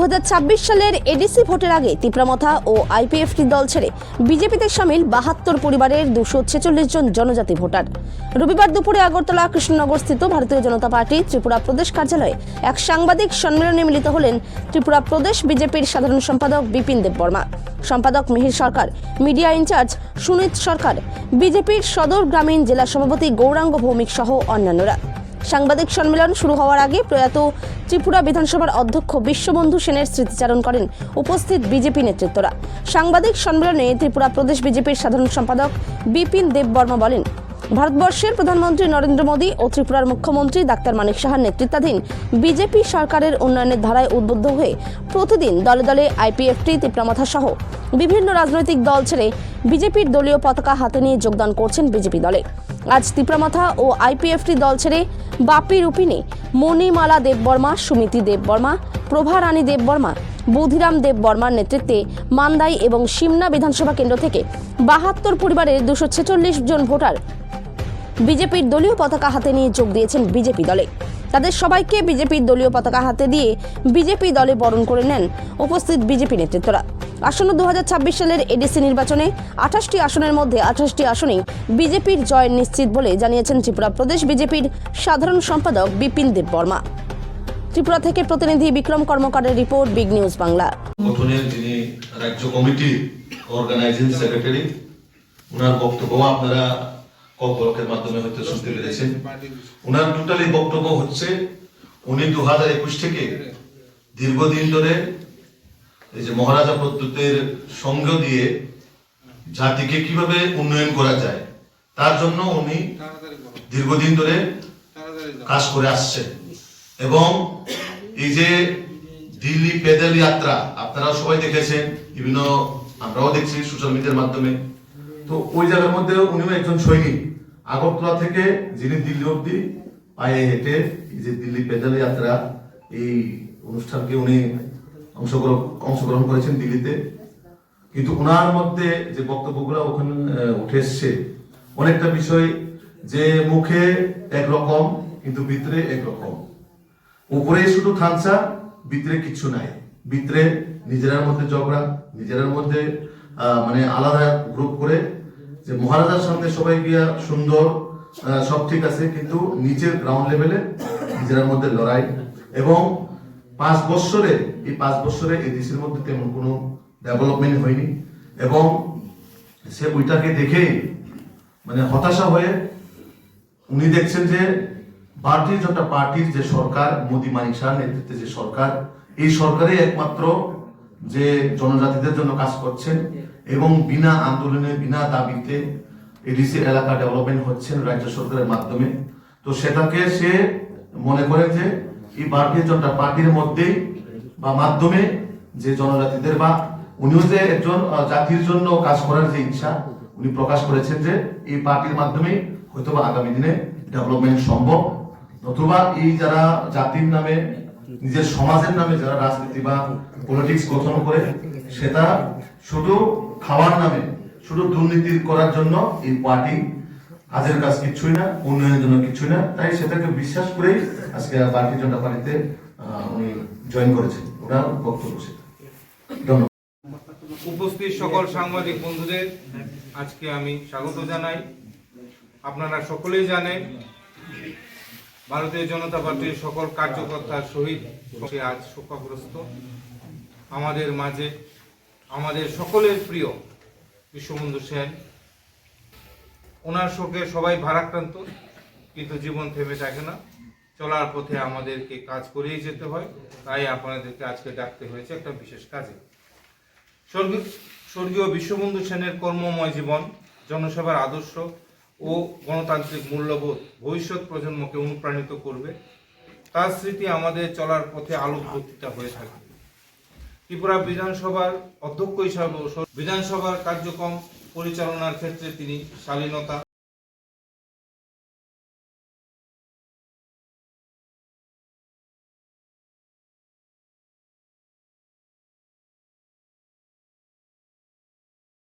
দু হাজার ছাব্বিশ সালের এডিসি ভোটের আগে তিপ্রামথা ও আইপিএফটি দল ছেড়ে বিজেপিতে সামিল বাহাত্তর পরিবারের দুশো ছেচল্লিশ জন জনজাতি ভোটার। রবিবার দুপুরে আগরতলা কৃষ্ণনগর স্থিত ভারতীয় জনতা পার্টি ত্রিপুরা প্রদেশ কার্যালয়ে এক সাংবাদিক সম্মেলনে মিলিত হলেন ত্রিপুরা প্রদেশ বিজেপির সাধারণ সম্পাদক বিপিন দেববর্মা। সম্পাদক Mihir Sarkar, media in charge Sunit Sarkar, বিজেপির সদর গ্রামীণ জেলা সভাপতি গৌরাঙ্গ ভৌমিক সহ অন্যান্যরা। সাংবাদিক সম্মেলন শুরু হওয়ার আগে প্রয়াত ত্রিপুরা বিধানসভার অধ্যক্ষ বিশ্ববন্ধু সেনের স্মৃতিচারণ করেন উপস্থিত বিজেপি নেতৃত্বরা। সাংবাদিক সম্মেলনে ত্রিপুরা প্রদেশ বিজেপির সাধারণ সম্পাদক বিপিন দেববর্মা বলেন ভারতবর্ষের প্রধানমন্ত্রী নরেন্দ্র মোদী ও ত্রিপুরার মুখ্যমন্ত্রী ডাক্তার মানিক সাহার নেতৃত্বাধীন বিজেপি সরকারের উন্নয়নের ধারায় উদ্বুদ্ধ হয়ে প্রতিদিন দলে দলে আইপিএফটি তিপ্রামাথা সহ বিভিন্ন রাজনৈতিক দল ছেড়ে বিজেপির দলীয় পতাকা হাতে নিয়ে যোগদান করছেন বিজেপি দলে। আজ তিপ্রামাথা ও আইপিএফটি দল ছেড়ে বাপি রূপিণী, মণিমালা দেববর্মা, সুমিতি দেববর্মা প্রভা রানী দেববর্মা, বুধিরাম দেববর্মার নেতৃত্বে মান্দাই এবং সিমনা বিধানসভা কেন্দ্র থেকে বাহাত্তর পরিবারের দুশো ছেচল্লিশ জন ভোটার বিজেপির দলীয় পতাকা হাতে নিয়ে যোগ দিয়েছেন বিজেপি দলে। তাদের সবাইকে বিজেপির দলীয় পতাকা হাতে দিয়ে বিজেপি দলে বরণ করে নেন উপস্থিত বিজেপি নেতৃত্বরা। আসন্ন দুহাজার ছাব্বিশ সালের এডিসি নির্বাচনে আঠাশটি আসনের মধ্যে আঠাশটি আসনেই বিজেপির জয় নিশ্চিত বলে জানিয়েছেন ত্রিপুরা প্রদেশ বিজেপির সাধারণ সম্পাদক বিপিন দেব বর্মা ত্রিপুরা থেকে প্রতিনিধি বিক্রম কর্মকারের রিপোর্ট, বিগ নিউজ বাংলা। যিনি রাজ্য কমিটির অর্গানাইজিং সেক্রেটারি ওনার বক্তব্য আপনারা কক মাধ্যমে হয়তো শুনতে পেরেছেন। ওনার টোটালি বক্তব্য হচ্ছে উনি দু হাজার একুশ থেকে দীর্ঘদিন ধরে এই যে মহারাজা প্রদ্যুতের সঙ্গ দিয়ে জাতিকে কীভাবে উন্নয়ন করা যায় তার জন্য উনি দীর্ঘদিন ধরে কাজ করে আসছে এবং এই যে দিল্লি পেদল যাত্রা আপনারা সবাই দেখেছেন বিভিন্ন আমরাও দেখছি সোশ্যাল মিডিয়ার মাধ্যমে। তো ওই জায়গার মধ্যে উনিও একজন সৈনিক। আগরতলা থেকে যিনি দিল্লি অব্দি পায়ে হেঁটে এই যে দিল্লি পেদাল যাত্রা, এই অনুষ্ঠানকে উনি অংশগ্রহণ অংশগ্রহণ করেছেন দিল্লিতে। কিন্তু ওনার মধ্যে যে বক্তব্যগুলো ওখানে উঠে এসছে, অনেকটা বিষয় যে মুখে একরকম, কিন্তু ভিতরে একরকম। উপরে শুধু থানসা ভিতরে কিছু নাই। ভিতরে নিজেরার মধ্যে ঝগড়া, নিজেরার মধ্যে মানে আলাদা গ্রুপ করে যে মহারাজার সামনে সবাই গিয়া সুন্দর সব ঠিক আছে, কিন্তু নিচের গ্রাউন্ড লেভেলে নিজেরার মধ্যে লড়াই। এবং পাঁচ বছরে এই পাঁচ বছরে এই দেশের মধ্যে তেমন কোনো ডেভেলপমেন্ট হয়নি। এবং সে বইটাকে দেখে মানে হতাশা হয়ে উনি দেখছেন যে ভারতীয় জনতা পার্টির যে সরকার, মোদি মানিক শাহ নেতৃত্বে যে সরকার, এই সরকারে একমাত্র যে জনজাতিদের জন্য কাজ করছেন। এবং বিনা আন্দোলনে, বিনা দাবিতে এডিসি এলাকা ডেভেলপমেন্ট হচ্ছেন রাজ্য সরকারের মাধ্যমে। তো সেটাকে সে মনে করে যে এই ভারতীয় জনতা পার্টির মধ্যেই বা মাধ্যমে যে জনজাতিদের বা উনিও যে একজন জাতির জন্য কাজ করার যে ইচ্ছা, উনি প্রকাশ করেছেন যে এই পার্টির মাধ্যমে হয়তো বা আগামী দিনে ডেভেলপমেন্ট সম্ভব। নতুবা এই যারা জাতির নামে, নিজের সমাজের নামে যারা রাজনীতি বা পলিটিক্স গঠন করে, সেটা শুধু খাওয়ার নামে শুধু দুর্নীতি করার জন্য এই পার্টি কাজের কাজ কিছুই না, উন্নয়নের জন্য কিছুই না, তাই সেটাকে বিশ্বাস করেই আজকে ভারতীয় জনতা পার্টিতে উনি জয়েন করেছেন। ওনার বক্তব্য ধন্যবাদ। উপস্থিত সকল সাংবাদিক বন্ধুদের আজকে আমি স্বাগত জানাই। আপনারা সকলেই জানেন, ভারতীয় জনতা পার্টির সকল কার্যকর্তার সহিত আজ শোকাগ্রস্ত। আমাদের মাঝে আমাদের সকলের প্রিয় বিশ্ববন্ধু সেন। ওনার শোকে সবাই ভারাক্রান্ত, কিন্তু জীবন থেমে থাকে না। চলার পথে আমাদেরকে কাজ করেই যেতে হয়, তাই আপনাদেরকে আজকে ডাকতে হয়েছে একটা বিশেষ কাজে। স্বর্গীয় স্বর্গীয় বিশ্ববন্ধু সেনের কর্মময় জীবন, জনসেবার আদর্শ ও গণতান্ত্রিক মূল্যবোধ ভবিষ্যৎ প্রজন্মকে অনুপ্রাণিত করবে। তার স্মৃতি আমাদের চলার পথে আলোক বক্তৃতা হয়ে থাকে। ত্রিপুরা বিধানসভার অধ্যক্ষ হিসাবে বিধানসভার কার্যক্রম পরিচালনার ক্ষেত্রে তিনি শালীনতা